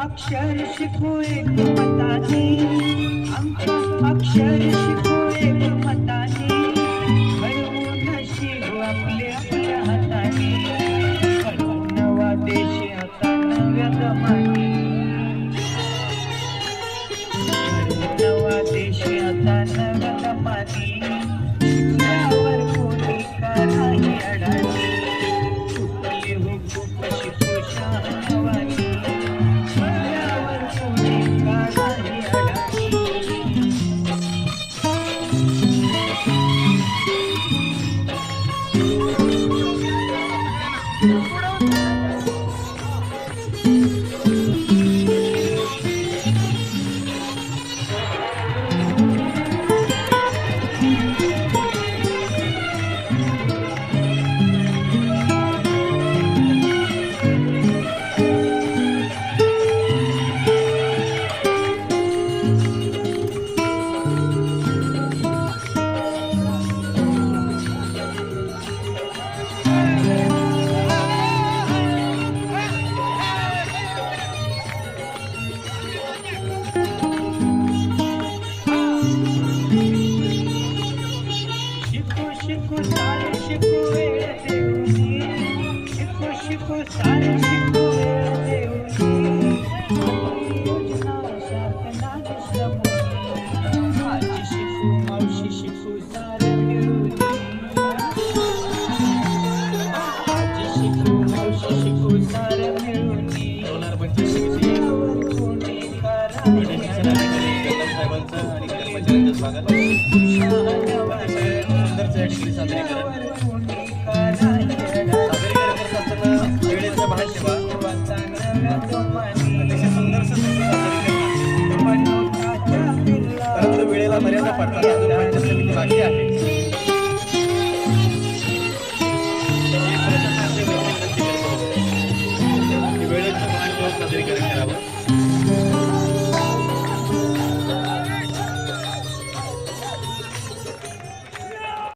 अक्षर शिकू एक मताने अक्षर शिकू एक शिकू शिकू सारे शिकू वेळ देऊनी शिकू शिकू सारे शिकू वेळ देऊनी योजना शासनाने श्रमोनी शिकू मावशी शिकू सारे मिळूनी शिकू मावशी शिकू सारे मिळूनी कोणी साहेबांचं आणि कर्मचाऱ्यांचं स्वागत सादरीकरण करत. असताना वेळेचं महासेवा सुंदर परंतु वेळेला मर्यादा पडतात.